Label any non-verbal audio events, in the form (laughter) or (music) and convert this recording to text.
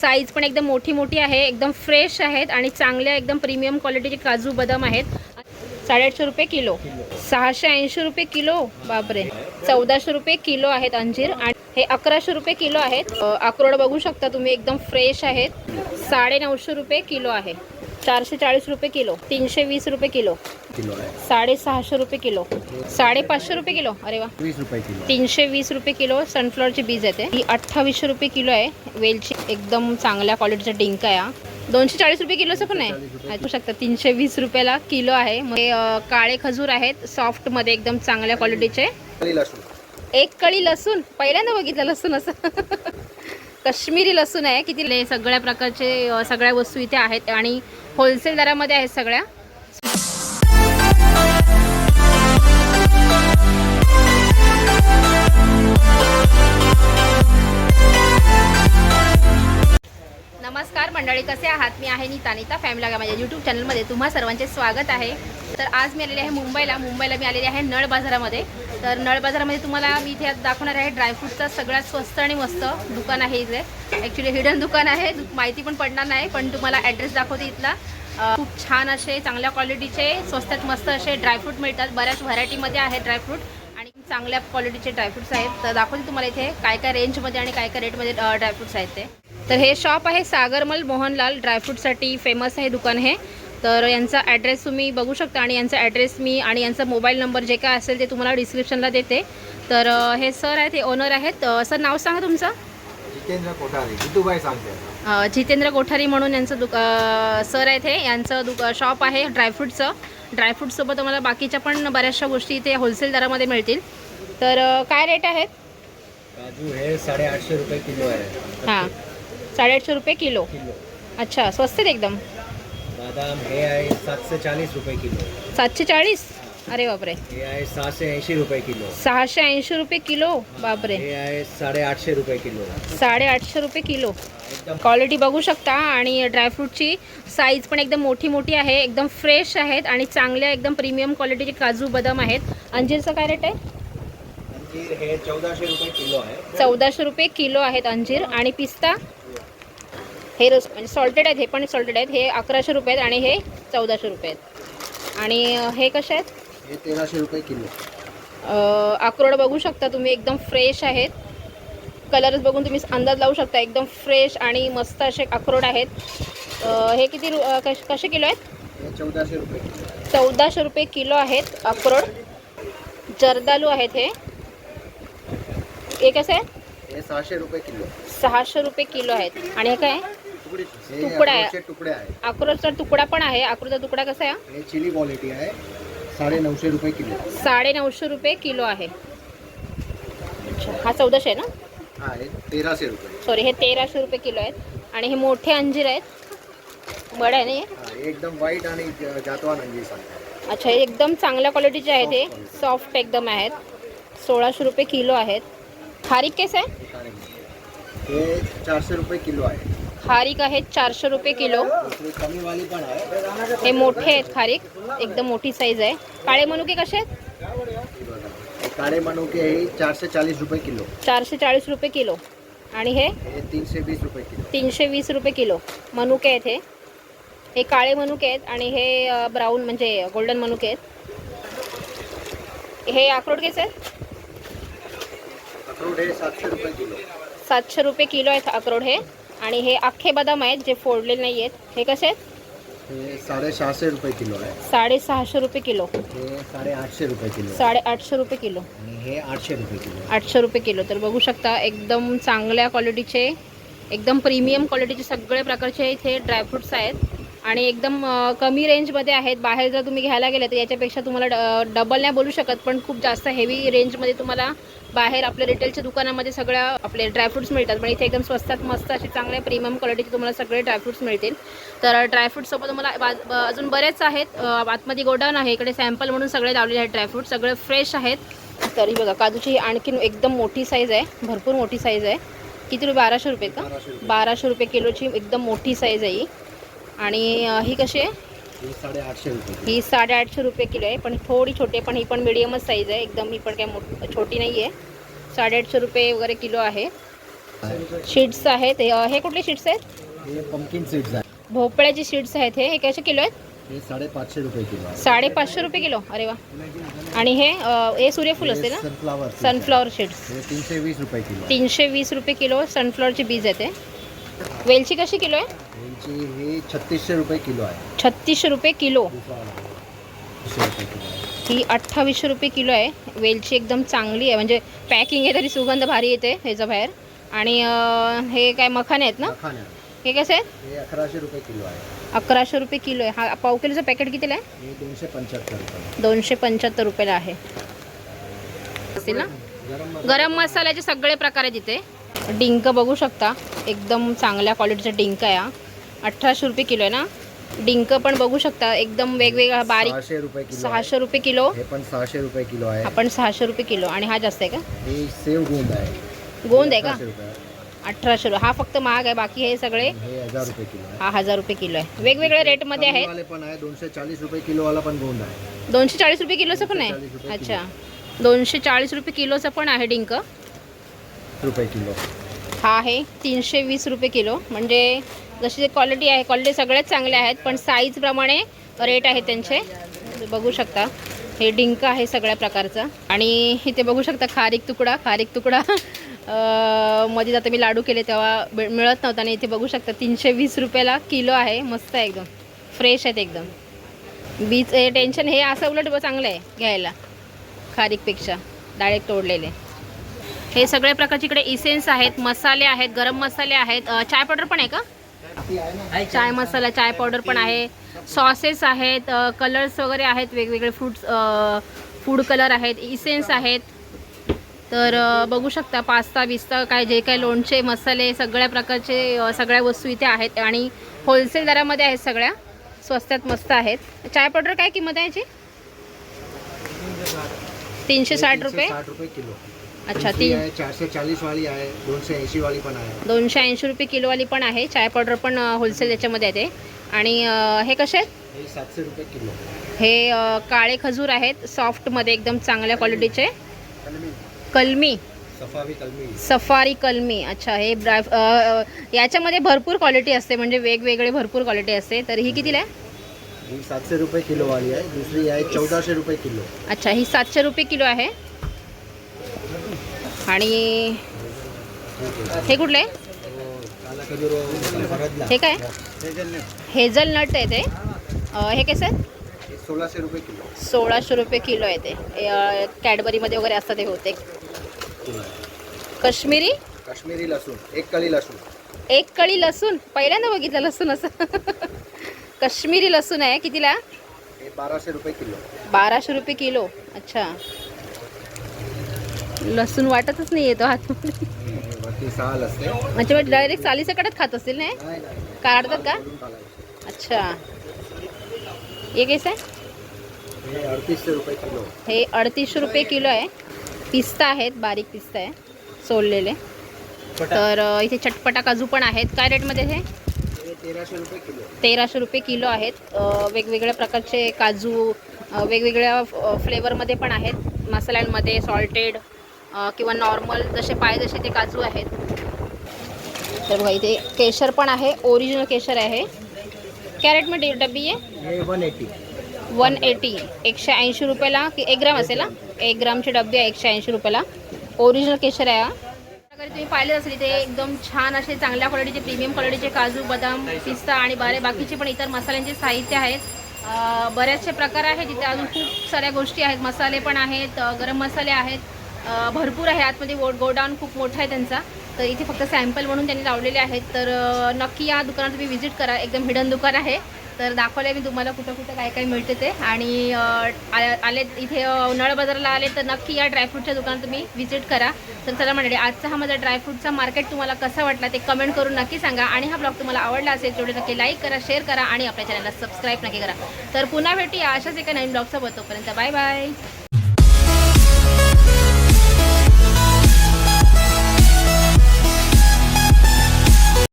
Size पण एकदम मोठी मोठी आहे एकदम फ्रेश आहेत आणि चांगल्या एकदम प्रीमियम क्वालिटीचे काजू बदाम आहेत. साडेआठशे रुपये किलो. सहाशे ऐंशी रुपये किलो. बापरे. चौदाशे रुपये किलो आहेत अंजीर आणि हे अकराशे रुपये किलो आहेत. अक्रोड बघू शकता तुम्ही एकदम फ्रेश आहेत. साडे नऊशे रुपये किलो आहे. चारशे चाळीस रुपये किलो. तीनशे वीस रुपये किलो. किलो आहे. साडेसहाशे रुपये किलो. साडेपाचशे रुपये किलो. अरे वा. वीस रुपये किलो. तीनशे वीस रुपये किलो सनफ्लॉवरची बीज येते ही अठ्ठावीसशे रुपये किलो आहे. वेलची एकदम चांगल्या क्वालिटीचा डिंक आहे दोनशे चाळीस रुपये किलोचं पण आहे. ऐकू शकता. तीनशे वीस रुपयाला किलो आहे. मग काळे खजूर आहेत. सॉफ्टमध्ये एकदम चांगल्या क्वालिटीचे. एक कळी लसूण. पहिल्यांदा बघितलं लसूण असं. काश्मीरी लसूण आहे. किती सगळ्या प्रकारचे सगळ्या वस्तू इथे आहेत. आणि होलसेल दरामध्ये आहेत सगळ्या. मंडळी कसे आहात? मी आहे नीता नीता फॅमिली लागा माझ्या यूट्यूब चॅनलमध्ये तुम्हा सर्वांचे स्वागत आहे. तर आज मी आलेली आहे मुंबईला. मुंबईला मी आलेली आहे नळ बाजारामध्ये. तर नळ बाजारामध्ये तुम्हाला मी इथे आज दाखवणार आहे ड्रायफ्रूटचं सगळ्यात स्वस्त आणि मस्त दुकान आहे इथे. ॲक्च्युली हिडन दुकान आहे. माहिती पण पडणार नाही पण तुम्हाला ॲड्रेस दाखवते इथला. खूप छान असे चांगल्या क्वालिटीचे स्वस्तात मस्त असे ड्रायफ्रूट मिळतात. बऱ्याच व्हरायटीमध्ये आहे ड्रायफ्रूट आणि चांगल्या क्वालिटीचे ड्रायफ्रुट्स आहेत. तर दाखवते तुम्हाला इथे काय काय रेंजमध्ये आणि काय काय रेटमध्ये ड्रायफ्रुट्स आहेत ते. तर हे शॉप आहे सागरमल मोहनलाल ड्रायफ्रूटसाठी फेमस आहे दुकान हे. तर यांचा ॲड्रेस तुम्ही बघू शकता आणि यांचा ॲड्रेस मी आणि यांचा मोबाईल नंबर जे काय असेल ते तुम्हाला डिस्क्रिप्शनला देते. तर हे सर आहेत हे ओनर आहेत. सर नाव सांगा तुमचं? जितेंद्र कोठारे जितूबाई सांगते. जितेंद्र कोठारी म्हणून यांचं दुक सर आहेत हे. यांचं दुक शॉप आहे ड्रायफ्रूटचं ड्रायफ्रूटसोबत तुम्हाला बाकीच्या पण बऱ्याचशा गोष्टी इथे होलसेल दरामध्ये मिळतील. तर काय रेट आहेत? काजू हे साडेआठशे रुपये किलो आहे. हां. साडेआठशे रुपये किलो. किलो. अच्छा स्वस्त आहेत एकदम. बदाम हे आहे सातशे चाळीस रुपये किलो. सातशे चाळीस? अरे बापरे. हे आहे सहाशे ऐंशी रुपये किलो. सहाशे ऐंशी रुपये किलो? बापरे. हे आहे साडेआठशे रुपये किलो. साडेआठशे रुपये किलो. एकदम. क्वालिटी बघू शकता आणि ड्रायफ्रूटची साईज पण एकदम मोठी मोठी आहे. एकदम फ्रेश आहेत आणि चांगल्या एकदम प्रीमियम क्वालिटीचे काजू बदाम आहेत. अंजीरचं काय रेट आहे? अंजीर हे चौदाशे रुपये किलो आहे. चौदाशे रुपये किलो आहेत अंजीर. आणि पिस्ता? हे रस म्हणजे सॉल्टेड आहेत हे पण सॉल्टेड आहेत. हे अकराशे रुपये आहेत आणि हे चौदाशे रुपये आहेत. आणि हे कसे आहेत? हे तेराशे रुपये किलो. अक्रोड बघू शकता तुम्ही एकदम फ्रेश आहेत. कलरच बघून तुम्ही अंदाज लावू शकता एकदम फ्रेश आणि मस्त असे अक्रोड आहेत. हे किती रु- कश- कसे किलो आहेत? चौदाशे रुपये. चौदाशे रुपये किलो आहेत अक्रोड. जर्दालू आहेत हे. हे कसं आहे सहाशे रुपये किलो. सहाशे रुपये किलो आहेत. आणि हे काय? आहे? तुकडा आहे. अक्रोडचे तुकडे आहे तुकडा पण आहे. अक्रोडचा तुकडा कसा आहे? चिली क्वालिटी आहे. साडे नऊशे रुपये किलो. साडे नऊशे रुपये किलो आहे. अच्छा हा चौदाशे आहे ना? हा हे तेराशे रुपये. सॉरी हे तेराशे रुपये किलो आहेत. आणि हे मोठे अंजीर आहेत. बड आहे ना हे? हा हे एकदम व्हाईट आणि जातवान अंजीर अच्छा हे एकदम चांगल्या क्वालिटीचे आहेत हे. सॉफ्ट एकदम आहेत. सोळाशे रुपये किलो आहेत. खारीक केस आहे? हे चारशे रुपये किलो आहे. खारीक आहेत चारशे रुपये किलो. हे मोठे आहेत खारीक एकदम मोठी साईज आहे. काळे मनुके कसे आहेत? काळे मनुके हे चारशे चाळीस रुपये किलो. चारशे चाळीस रुपये किलो. आणि हे? तीनशे वीस रुपये किलो. तीनशे वीस रुपये किलो. मनुके आहेत हे. हे काळे मनुके आहेत आणि हे ब्राऊन म्हणजे गोल्डन मनुके आहेत. हे अक्रोड केस आहेत? अक्रोड हे सातशे रुपये किलो. सातशे रुपये किलो आहेत अक्रोड हे. आणि हे अख्खे बदाम आहेत जे फोडलेले नाही आहेत. हे कसे आहेत? साडेसहाशे रुपये किलो आहे. साडेसहाशे रुपये किलो. हे साडेआठशे रुपये किलो. साडेआठशे रुपये किलो. आणि हे आठशे रुपये किलो आठशे रुपये किलो. तर बघू शकता एकदम चांगल्या क्वालिटीचे एकदम प्रीमियम क्वालिटीचे सगळे प्रकारचे इथे ड्रायफ्रुट्स आहेत. आणि एकदम कमी रेंजमध्ये आहेत. बाहेर जर तुम्ही घ्यायला गेले तर याच्यापेक्षा तुम्हाला ड डबल नाही बोलू शकत पण खूप जास्त हेवी रेंजमध्ये तुम्हाला बाहेर आपल्या रिटेलच्या दुकानामध्ये सगळ्या आपले ड्रायफ्रुट्स मिळतात. पण इथे एकदम स्वस्तात मस्त असे चांगल्या प्रीमियम क्वालिटीचे तुम्हाला सगळे ड्रायफ्रुट्स मिळतील. तर ड्रायफ्रुट्ससोबत तुम्हाला अजून बरेच आहेत. आतमध्ये गोडाऊन आहे. इकडे सॅम्पल म्हणून सगळे लावलेले आहेत ड्रायफ्रूट सगळे फ्रेश आहेत. तरी बघा काजूची ही आणखीन एकदम मोठी साईज आहे. भरपूर मोठी साईज आहे. किती रुपये? बाराशे रुपये का? बाराशे रुपये. बाराशे रुपये किलोची एकदम मोठी साईज आहे ही. आणि ही कशी आहे? हे साडेआठशे रुपये किलो. साडेआठशे रुपये किलो आहे पण थोडी छोटी आहे पण ही पण मिडियमच साईज आहे. एकदम ही पण काय मोठ छोटी नाही आहे साडेआठशे रुपये वगैरे किलो आहे. शीट्स आहेत. हे कुठले शीट्स आहेत? हे पंकिन सीड्स आहे भोपळ्याचे शीट्स आहेत. हे कसे किलो आहेत? हे साडेपाचशे रुपये किलो साडेपाचशे रुपये किलो. अरे वा. आणि हे हे सूर्यफूल असते ना? सनफ्लावर सनफ्लॉवर शीट्स तीनशे वीस रुपये किलो. तीनशे वीस रुपये किलो सनफ्लॉवरचे बीज आहेत. वेलची कशी किलो आहे? यांची हे छत्तीसशे रुपये किलो आहे. छत्तीसशे रुपये किलो. छत्तीसशे रुपये किलो आहे. ही अठ्ठावीसशे रुपये किलो आहे. वेलची एकदम चांगली आहे. म्हणजे पॅकिंग आहे तरी सुगंध भारी येते ह्याच्या बाहेर. आणि अ, हे काय मखाने आहेत ना? मखाना. हे कसे आहेत? हे अकराशे रुपये किलो आहे. अकराशे रुपये किलो आहे. हा पाव किलोचं पॅकेट कितीला आहे? हे दोनशे पंच्याहत्तर रुपये. दोनशे पंच्याहत्तर रुपयाला आहे. असेल ना? गरम गरम मसाल्याचे सगळे प्रकार आहेत इथे. डिंक बघू शकता. एकदम चांगल्या क्वालिटीचा डिंक आहे हा. अठराशे रुपये किलो आहे ना? डिंक पण बघू शकता. एकदम वेगवेगळा बारीक सहाशे रुपये किलो हे पण सहाशे रुपये किलो आहे. आपण सहाशे रुपये किलो. आणि हा जास्त आहे का? सेव गोंद आहे. गोंद आहे का. अठराशे रुपये. हा फक्त महाग आहे. बाकी हे सगळे हे हजार रुपये किलो आहे. हा वेगवेगळ्या रेटमध्ये आहेत. दोनशे चाळीस रुपये किलो वाला पण गोंद आहे. दोनशे चाळीस रुपये किलोचं पण 240 आहे अच्छा. दोनशे चाळीस रुपये किलोचं पण आहे डिंक. रुपये किलो. हा आहे तीनशे वीस रुपये किलो. म्हणजे जशी क्वालिटी आहे क्वालिटी सगळ्याच चांगल्या आहेत पण साईजप्रमाणे रेट आहे त्यांचे. बघू शकता. हे डिंक आहे सगळ्या प्रकारचं. आणि इथे बघू शकता खारीक तुकडा खारीक तुकडा. (laughs) मध्ये आता मी लाडू केले तेव्हा मिळत नव्हता आणि इथे बघू शकता तीनशे वीस रुपयाला किलो आहे. मस्त आहे एकदम. फ्रेश आहेत एकदम. बीच हे टेन्शन हे असं उलट चांगलं आहे घ्यायला. खारीकपेक्षा. डायरेक्ट तोडलेले. हे सगळ्या प्रकारचे इकडे इसेन्स आहेत मसाले आहेत गरम मसाले आहेत. चाय पावडर पण आहे का? चाय मसाला चाय पावडर पण आहे. सॉसेस आहेत कलर्स वगैरे आहेत वेगवेगळे फ्रूट्स फूड कलर आहेत इसेन्स आहेत. तर बघू शकता पास्ता बिस्ता काय जे काय लोणचे मसाले सगळ्या प्रकारचे सगळ्या वस्तू इथे आहेत. आणि होलसेल दरामध्ये आहेत सगळ्या. स्वस्तात मस्त आहेत. चाय पावडर काय किंमत आहे याची? तीनशे साठ रुपये? साठ रुपये किलो. अच्छा आहे चारशे चाळीस वाली आहे दोनशे ऐंशी वाली पण आहे. दोनशे ऐंशी रुपये किलोवाली पण आहे चाय पावडर पण होलसेल याच्यामध्ये आहे ते. आणि अ, हे कसे आहेत? हे सातशे रुपये किलो. हे अ, काळे खजूर आहेत सॉफ्टमध्ये एकदम चांगल्या क्वालिटीचे कलमी. सफावी कलमी. सफारी कलमी. अच्छा हे अ, अ, याच्यामध्ये भरपूर क्वालिटी असते म्हणजे वेगवेगळे भरपूर क्वालिटी असते. तर ही कितीला आहे? ही सातशे रुपये किलो वाली आहे दुसरी आहे चौदाशे रुपये किलो. अच्छा ही सातशे रुपये किलो आहे. आणि हे कुठलं? आहे हे काय? हेझलनट आहे ते. हे कसं? आहे सोळाशे रुपये किलो सोळाशे रुपये किलो आहे ते कॅडबरीमध्ये वगैरे असतात ते होते काश्मीरी? काश्मीरी लसूण. एक कळी लसूण. एक कळी लसूण? पहिल्यांदा बघितलं लसूण असं. काश्मीरी लसूण आहे. कितीला? बाराशे रुपये किलो. बाराशे रुपये किलो. अच्छा. लसूण वाटतच नाही येतो हात. म्हणजे डायरेक्ट चाली सकटच खात असतील नाही काढतात का. अच्छा. हे कैसे आहे? हे अडतीसशे रुपये किलो. हे अडतीसशे रुपये किलो आहे. पिस्ता आहेत बारीक पिस्ता आहे सोललेले. तर इथे चटपटा काजू पण आहेत. काय रेटमध्ये हे? तेराशे रुपये किलो. आहेत. वेगवेगळ्या प्रकारचे काजू वेगवेगळ्या फ्लेवरमध्ये पण आहेत. मसाल्यांमध्ये सॉल्टेड किंवा नॉर्मल जसे पाहिजे तसे ते काजू आहेत. तर बघा इथे केशर पण आहे ओरिजिनल केशर आहे. कॅरेटमध्ये डब्बी आहे? हे वन एटी वन एटी एकशे ऐंशी रुपयाला की एक ग्राम असेल ना एक ग्रामची डब्बी आहे एकशे ऐंशी रुपयाला. ओरिजिनल केशर आहे हा. प्रकारे तुम्ही पाहिले असेल इथे एकदम छान असे चांगल्या क्वालिटीचे प्रीमियम क्वालिटीचे काजू बदाम पिस्ता आणि बारे बाकीचे पण इतर मसाल्यांचे साहित्य आहेत. बरेचसे प्रकार आहेत इथे अजून खूप साऱ्या गोष्टी आहेत. मसाले पण आहेत गरम मसाले आहेत. भरपूर आहे. आतमध्ये गो गोडाऊन खूप मोठा आहे त्यांचा. तर इथे फक्त सॅम्पल म्हणून त्यांनी लावलेले आहेत. तर नक्की या दुकानात तुम्ही व्हिजिट करा. एकदम हिडन दुकान आहे. तर दाखवले मी तुम्हाला कुठं कुठं काय काय मिळते ते. आणि आ- आले इथे अं, बाजारला आले तर नक्की या ड्रायफ्रूटच्या दुकानात तुम्ही व्हिजिट करा. तर चला मंडळी आजचा हा माझा ड्रायफ्रूटचा मार्केट तुम्हाला कसा वाटला ते कमेंट करून नक्की सांगा. आणि हा ब्लॉग तुम्हाला आवडला असेल तेवढे नक्की लाईक करा शेअर करा आणि आपल्या चॅनलला सबस्क्राईब नक्की करा. तर पुन्हा भेटूया अशाच एका नवीन ब्लॉगसोबत तोपर्यंत बाय बाय